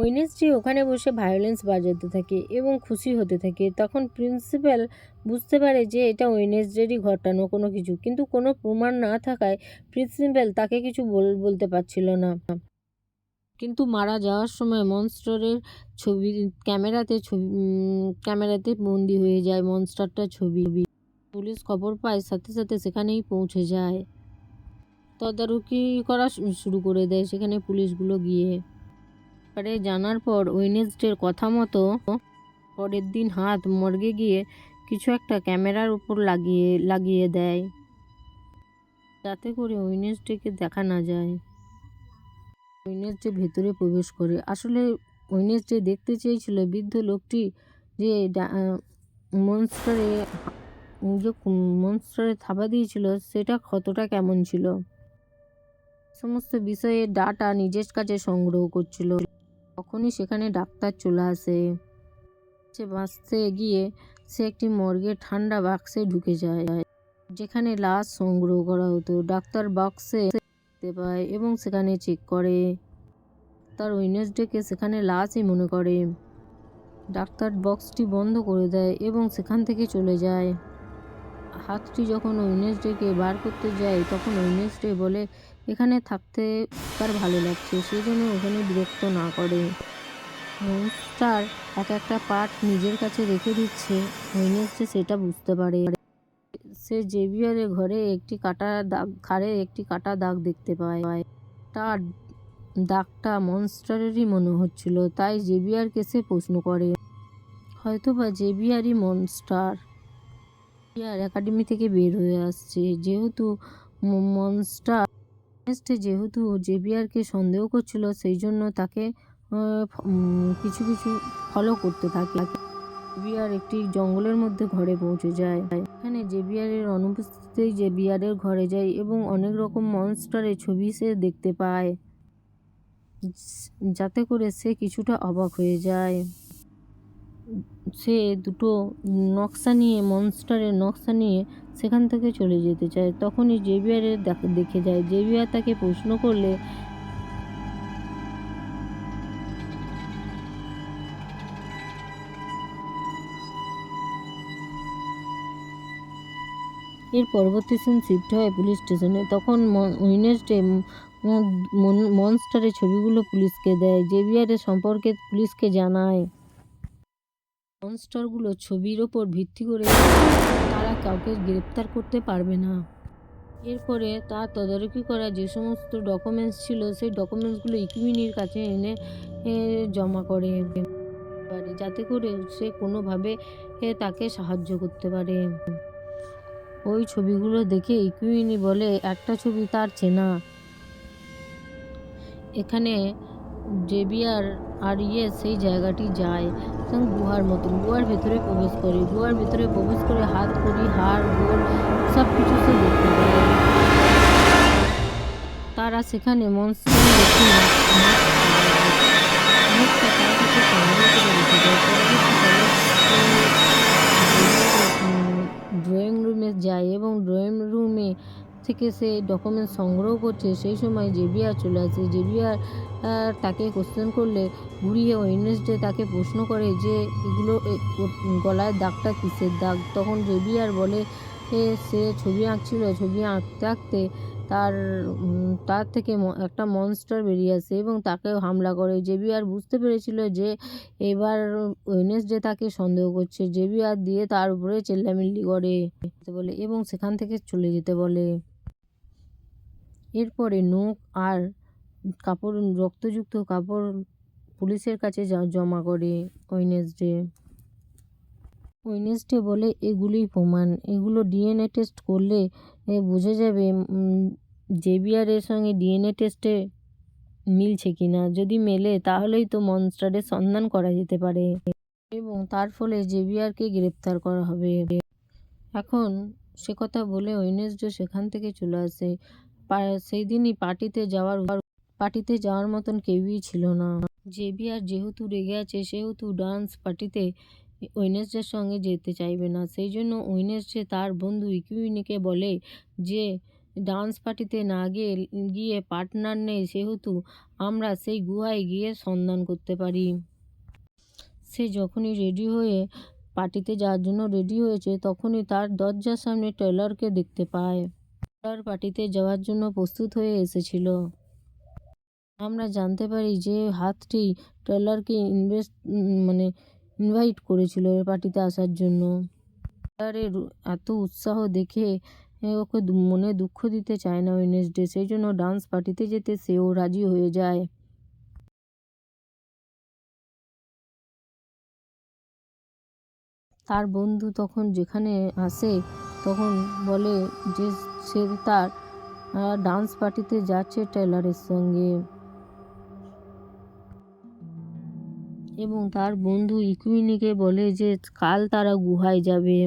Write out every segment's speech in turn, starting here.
Wednesday ওখানে বসে violence বাজাতে থাকে এবং খুশি হতে থাকে। তখন প্রিন্সিপাল বুঝতে পারে যে এটা ওয়েনেসডেরই ঘটানো কোনো কিছু। কিন্তু কোনো প্রমাণ না থাকায় প্রিন্সিপাল তাকে কিছু বল- বলতে পারছিল না। কিন্তু মারা যাওয়ার সময় মনস্টারের ছবি, ক্যামেরাতে ছবি ক্যামেরাতে বন্দি হয়ে যায় মনস্টারটা ছবি। পুলিশ খবর পায়, সাথে সাথে সেখানেই পৌঁছে যায়। তদারকি করা শুরু করে দেয় সেখানে পুলিশগুলো গিয়ে। পরে জানার পর উইনেসডের কথা মতো পরের দিন হাত মর্গে গিয়ে কিছু একটা ক্যামেরার উপর লাগিয়ে লাগিয়ে দেয়। যাতে করে ওয়েনেসডেকে দেখা না যায়। ওয়েনেসডে ভেতরে প্রবেশ করে। আসলে উইনেসডে দেখতে চেয়েছিল বৃদ্ধ লোকটি যে মনস্টারে যে মনস্টারে থাবা দিয়েছিল, সেটা কতটা কেমন ছিল। সমস্ত বিষয়ে ডাটা নিজের কাছে সংগ্রহ করছিল। তখনই সেখানে ডাক্তার চলে আসে। সে বাঁচতে গিয়ে সে একটি মর্গে ঠান্ডা বাক্সে ঢুকে যায়, যেখানে লাশ সংগ্রহ করা হতো। ডাক্তার বাক্সে দেখতে পায় এবং সেখানে চেক করে। তার ওয়েনেসডেকে সেখানে লাশই মনে করে। ডাক্তার বক্সটি বন্ধ করে দেয় এবং সেখান থেকে চলে যায়। হাতটি যখন ওয়েনেসডেকে বার করতে যায়, তখন ওয়েনেসডে বলে এখানে থাকতে তার ভালো লাগছে সেই জন্য ওখানে বিরক্ত না করে। মনস্টার এক একটা পার্ট নিজের কাছে রেখে দিচ্ছে ওয়েনেসডে সেটা বুঝতে পারে। সে জেভিয়ারের ঘরে একটি কাটা দাগ, ঘাড়ে একটি কাটা দাগ দেখতে পায়। তার দাগটা মনস্টারেরই মনে হচ্ছিল, তাই জেভিয়ারকে সে প্রশ্ন করে। হয়তোবা জেভিয়ারই মনস্টার। জেভিয়ার একাডেমি থেকে বের হয়ে আসছে, যেহেতু মনস্টার নেক্সটে যেহেতু জেভিয়ারকে সন্দেহ করছিল, সেই জন্য তাকে কিছু কিছু ফলো করতে থাকে। জেভিয়ার একটি জঙ্গলের মধ্যে ঘরে পৌঁছে যায়। এখানে জেভিয়ারের অনুপস্থিতিতেই জেভিয়ারের ঘরে যায় এবং অনেক রকম মনস্টারের ছবি সে দেখতে পায়, যাতে করে সে কিছুটা অবাক হয়ে যায়। সে দুটো নকশা নিয়ে মনস্টারের নকশা নিয়ে সেখান থেকে চলে যেতে চায়। তখনই জেভিয়ারের দেখ- যায়। জেভিয়ার তাকে প্রশ্ন করলে, এর পরবর্তী সিন শিফট হয় পুলিশ স্টেশনে তখন ওয়েনেসডে মনস্টারের ছবিগুলো পুলিশকে দেয়। জেভিয়ারের সম্পর্কে পুলিশকে জানায়। মনস্টারগুলো ছবির ওপর ভিত্তি করে কাউকে গ্রেপ্তার করতে পারবে না। এরপরে তার তদারকি করা যে সমস্ত ডকুমেন্টস ছিল, সেই ডকুমেন্টসগুলো ইকুইনির কাছে এনে জমা করে। পারে যাতে করে সে কোনোভাবে তাকে সাহায্য করতে পারে। ওই ছবিগুলো দেখে ইকুইনি বলে, একটা ছবি তার চেনা। এখানে জেবিয়ার আর ইয়ে সেই জায়গাটি যায়। এবং গুহার মতন। গুহার ভেতরে প্রবেশ করে। গুহার ভেতরে প্রবেশ করে হাত করি হাড় গোল সব কিছু সে দেখতে পায়। তারা সেখানে মনস্টার দেখে ড্রয়িং রুমে যায় এবং ড্রয়িং থেকে সে ডকুমেন্ট সংগ্রহ করছে সেই সময় জেবিয়ার চলে আসে। জেবিয়ার আহ, তাকে কোশ্চেন করলে ঘুরিয়ে ওয়েনেসডে তাকে প্রশ্ন করে যে এগুলো গলায় দাগটা কিসের দাগ? তখন জেবিয়ার বলে সে ছবি আঁকছিল ছবি আঁকতে আঁকতে তার তার থেকে একটা মনস্টার বেরিয়ে আসে এবং তাকে হামলা করে। জেবিয়ার বুঝতে পেরেছিল যে এবার ওয়েনেসডে তাকে সন্দেহ করছে। জেবিয়ার দিয়ে তার উপরে চেল্লামিল্লি করে। বলে এবং সেখান থেকে চলে যেতে বলে। এরপরে নখ আর কাপড়, রক্তযুক্ত কাপড় পুলিশের কাছে জমা করে ওয়েনেসডে। ওয়েনেসডে বলে, এগুলোই প্রমাণ। এগুলো ডিএনএ টেস্ট করলে বোঝা যাবে জেবিয়ারের সঙ্গে ডিএনএ টেস্টে মিলছে কিনা। যদি মেলে, তাহলেই তো মনস্টারের সন্ধান করা যেতে পারে। এবং তার ফলে জেবিয়ারকে গ্রেপ্তার করা হবে। এখন সে কথা বলে ওয়েনেসডে সেখান থেকে চলে আসে। সেই দিনই পার্টিতে যাওয়ার পার্টিতে যাওয়ার মতন কেউই ছিল না। জেবিয়ার যেহেতু রেগে আছে, সেহেতু ডান্স পার্টিতে ওয়েনেসডের সঙ্গে যেতে চাইবে না। সেই জন্য ওয়েনেসডে তার বন্ধু ইকুইনিকে বলে যে, ডান্স পার্টিতে না গিয়ে গিয়ে পার্টনার নেই, সেহেতু আমরা সেই গুহায় গিয়ে সন্ধান করতে পারি। সে যখনই রেডি হয়ে পার্টিতে যাওয়ার জন্য রেডি হয়েছে, তখনই তার দরজার সামনে টেলরকে দেখতে পায়। টেলর পার্টিতে যাওয়ার জন্য প্রস্তুত হয়ে এসেছিল। আমরা জানতে পারি যে হাতটি টেলরকে ইনভেস্ট মানে ইনভাইট করেছিল পার্টিতে আসার জন্য। টেলরের এত উৎসাহ দেখে ওকে মনে দুঃখ দিতে চায় না ওয়েনেসডে সেই জন্য ডান্স পার্টিতে যেতে সেও রাজি হয়ে যায়। তার বন্ধু তখন যেখানে আসে তখন বলে যে সে তার ডান্স পার্টিতে যাচ্ছে টেলারের সঙ্গে। এবং তার বন্ধু ইকুইনিকে বলে যে, কাল তারা গুহায় যাবে।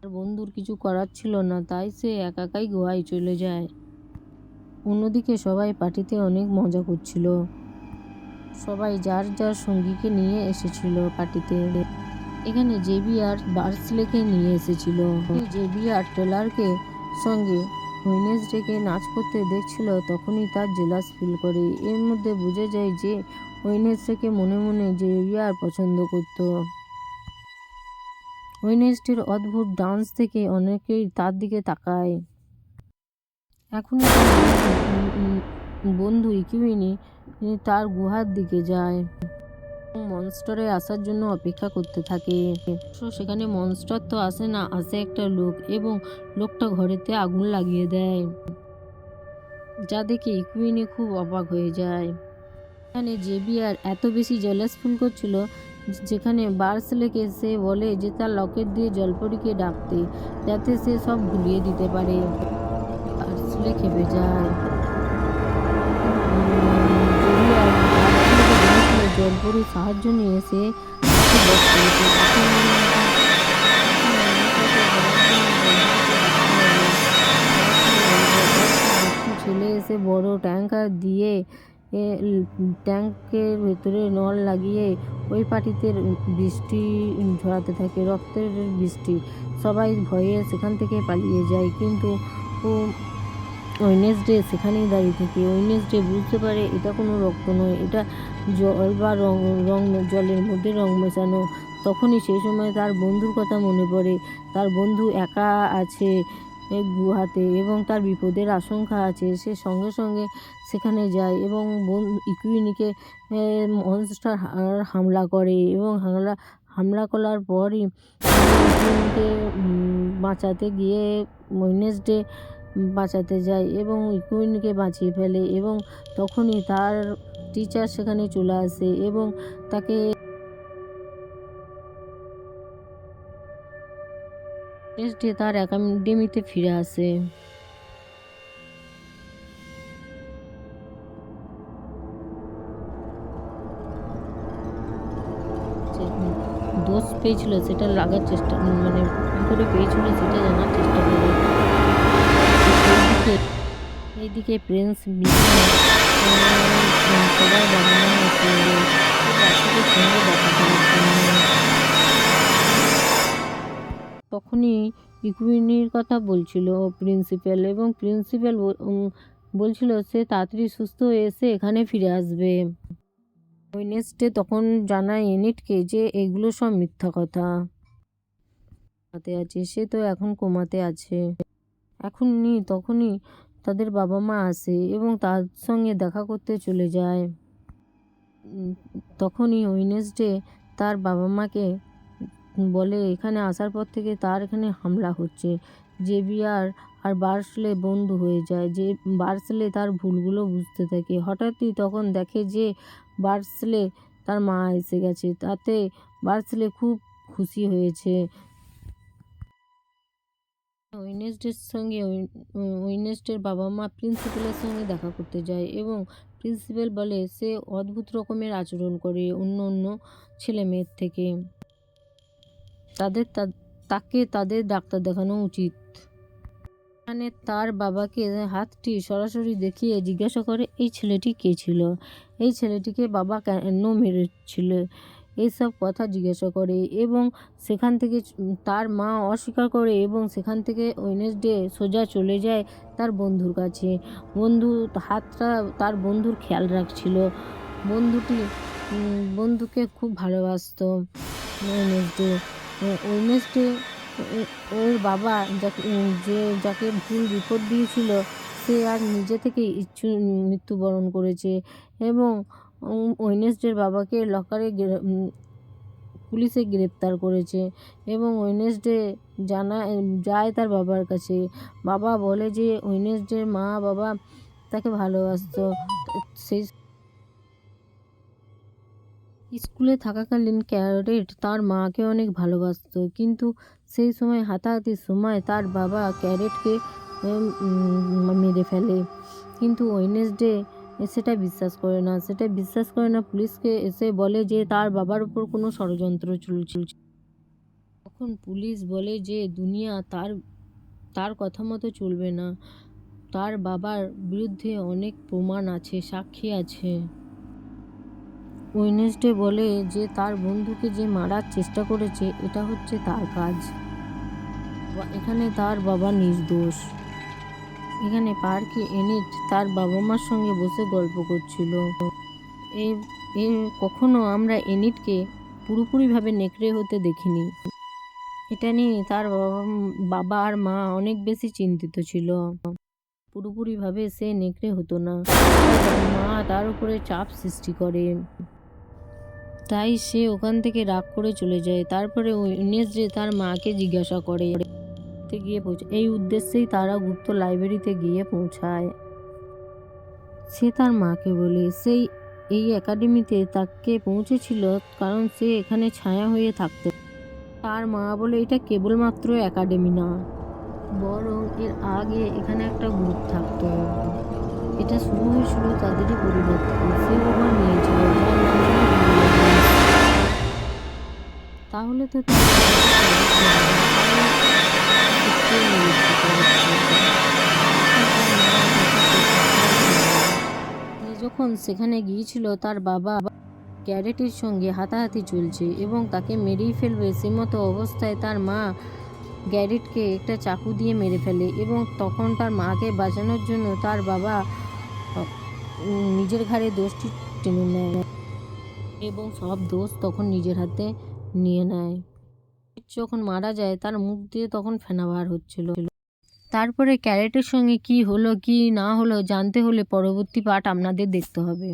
তার বন্ধুর কিছু করার ছিল না, তাই সে একা একাই গুহায় চলে যায়। অন্যদিকে সবাই পার্টিতে অনেক মজা করছিল। সবাই যার যার সঙ্গীকে নিয়ে এসেছিল পার্টিতে। এখানে জেবি আর বার্সলেকে নিয়ে এসেছিল। জেবি আর টেলারকে সঙ্গে ওয়েনেসডেকে নাচ করতে দেখছিল, তখনই তার জেলাস ফিল করে। এর মধ্যে বোঝা যায় যে ওয়েনেসডেকে মনে মনে জেভিয়ার পছন্দ করত। ওয়েনেসডের অদ্ভুত ডান্স থেকে অনেকেই তার দিকে তাকায়। এখন বন্ধু ইকিউইনি তার গুহার দিকে যায়। মনস্টারে আসার জন্য অপেক্ষা করতে থাকে। সেখানে মনস্টার তো আসে না, আসে একটা লোক এবং লোকটা ঘরেতে আগুন লাগিয়ে দেয়, যা দেখে ইকুইনি খুব অবাক হয়ে যায়। এখানে জেবিয়ার এত বেশি জেলাস ফুল করছিল, যেখানে বার্সলেকে সে বলে যে তার লকেট দিয়ে জলপরিকে ডাকতে, যাতে সে সব ভুলিয়ে দিতে পারে। বার্সলে খেপে যায়। জলপরির সাহায্য নিয়ে সে তাকে বধ করেছে। এখন একটু ছেলে এসে বড় ট্যাঙ্কার দিয়ে ট্যাঙ্কের ভেতরে নল লাগিয়ে ওই পাটিতে বৃষ্টি ঝরাতে থাকে, রক্তের বৃষ্টি সবাই ভয়ে সেখান থেকে পালিয়ে যায় কিন্তু ওয়েনেসডে সেখানেই দাঁড়িয়ে থাকে ওয়েনেসডে বুঝতে পারে এটা কোনো রক্ত নয়, এটা জল বা রং রং জলের মধ্যে রং মেশানো। তখনই সেই সময় তার বন্ধুর কথা মনে পড়ে, তার বন্ধু একা আছে গুহাতে এবং তার বিপদের আশঙ্কা আছে, সে সঙ্গে সঙ্গে সেখানে যায় এবং ইকুইনিকে মনস্টার হামলা করে এবং হামলা হামলা করার পরই ইকুইনিকে বাঁচাতে গিয়ে ওয়েনেসডে বাঁচাতে যায় এবং ইকুইনকে বাঁচিয়ে ফেলে এবং তখনই তার টিচার সেখানে চলে আসে এবং তাকে নেক্সট ডে তার একাডেমিতে ফিরে আসে। দোষ পেয়েছিল সেটা লাগার চেষ্টা মানে কী করে পেয়েছিল সেটা জানার চেষ্টা করে। এইদিকে প্রিন্স তখনই ইকুইনির কথা বলছিল প্রিন্সিপাল এবং প্রিন্সিপাল বলছিল, সে তাড়াতাড়ি সুস্থ হয়ে এসে এখানে ফিরে আসবে। ওয়েনেসডে তখন জানায় এনিটকে যে এগুলো সব মিথ্যা কথা। আছে, সে তো এখন কোমাতে আছে। এখনই, তখনই তাদের বাবা মা আসে এবং তার সঙ্গে দেখা করতে চলে যায়। তখনই ওয়েনেসডে তার বাবা মাকে বলে, এখানে আসার পর থেকে তার এখানে হামলা হচ্ছে। জেভিয়ার আর বার্সলে বন্ধু হয়ে যায়। যে, বার্সলে তার ভুলগুলো বুঝতে থাকে। হঠাৎই তখন দেখে যে, বার্সলে তার মা এসে গেছে। তাতে বার্সলে খুব খুশি হয়েছে। ওয়েনেসডের সঙ্গে ওয়েনেসডের বাবা মা প্রিন্সিপালের সঙ্গে দেখা করতে যায় এবং প্রিন্সিপাল বলে, সে অদ্ভুত রকমের আচরণ করে অন্য অন্য ছেলে মেয়ের থেকে। তাদের তাকে তাদের ডাক্তার দেখানো উচিত। এখানে তার বাবাকে হাতটি সরাসরি দেখিয়ে জিজ্ঞাসা করে, এই ছেলেটি কে ছিল? এই ছেলেটিকে বাবা কেন মেরেছিল? এইসব কথা জিজ্ঞাসা করে এবং সেখান থেকে তার মা অস্বীকার করে এবং সেখান থেকে ওয়েনেসডে সোজা চলে যায় তার বন্ধুর কাছে। বন্ধু হাতটা তার বন্ধুর খেয়াল রাখছিল। বন্ধুটি বন্ধুকে খুব ভালোবাসতো ওয়েনেসডে। ওয়েনেসডে ওর বাবা যাকে যে যাকে ভুল রিপোর্ট দিয়েছিল, সে আর নিজে থেকে ইচ্ছু মৃত্যুবরণ করেছে এবং ওয়েনেসডের বাবাকে লকারে পুলিশে গ্রেপ্তার করেছে এবং ওয়েনেসডে জানা যায় তার বাবার কাছে। বাবা বলে যে ওয়েনেসডের মা বাবা তাকে ভালোবাসতো। সেই স্কুলে থাকাকালীন ক্যারেট তার মাকে অনেক ভালোবাসতো। কিন্তু সেই সময় হাতাহাতির সময় তার বাবা ক্যারেটকে মেরে ফেলে। কিন্তু ওয়েনেসডে সেটা বিশ্বাস করে না সেটা বিশ্বাস করে না পুলিশকে এসে বলে যে তার বাবার উপর কোনো ষড়যন্ত্র চলছিল তখন পুলিশ বলে যে দুনিয়া তার তার কথা মতো চলবে না। তার বাবার বিরুদ্ধে অনেক প্রমাণ আছে, সাক্ষী আছে। ওয়েনেসডে বলে যে তার বন্ধুকে যে মারার চেষ্টা করেছে, এটা হচ্ছে তার কাজ। এখানে তার বাবা নির্দোষ। এখানে পার্কে এনিট তার বাবা মার সঙ্গে বসে গল্প করছিল। এ কখনো আমরা এনিটকে পুরোপুরিভাবে নেকড়ে হতে দেখিনি। এটা নিয়ে তার বাবা আর মা অনেক বেশি চিন্তিত ছিল। পুরোপুরিভাবে সে নেকড়ে হতো না। মা তার উপরে চাপ সৃষ্টি করে। তাই সে ওখান থেকে রাগ করে চলে যায়। তারপরে ওয়েনেসডে তার মাকে জিজ্ঞাসা করে। তে গিয়ে পৌঁছে, এই উদ্দেশ্যেই তারা গুপ্ত লাইব্রেরিতে গিয়ে পৌঁছায়। সে তার মাকে বলে, সেই, এই একাডেমিতে তাকে পৌঁছেছিল কারণ সে এখানে ছায়া হয়ে থাকতে। তার মা বলে, এটা কেবলমাত্র একাডেমি না, বরং এর আগে এখানে একটা গ্রুপ থাকতো। এটা শুরু হয়েছিল তাদেরই পরিবর্তন সে ওভার নিয়েছিল ছিল তাহলে তো যখন সেখানে গিয়েছিল, তার বাবা ক্যারেটের সঙ্গে হাতাহাতি চলছে এবং তাকে মেরেই ফেলবে। সে মতো অবস্থায় তার মা গ্যারেটকে একটা চাকু দিয়ে মেরে ফেলে এবং তখন তার মাকে বাঁচানোর জন্য তার বাবা নিজের ঘাড়ে দোষটি টেনে নেয় এবং সব দোষ তখন নিজের হাতে নিয়ে নেয়। যখন মারা যায়, তার মুখ দিয়ে তখন ফেনা বার হচ্ছিল। তারপরে ক্যারেটের সঙ্গে কি হলো, কি না হলো, জানতে হলে পরবর্তী পাঠ আপনাদের দেখতে হবে।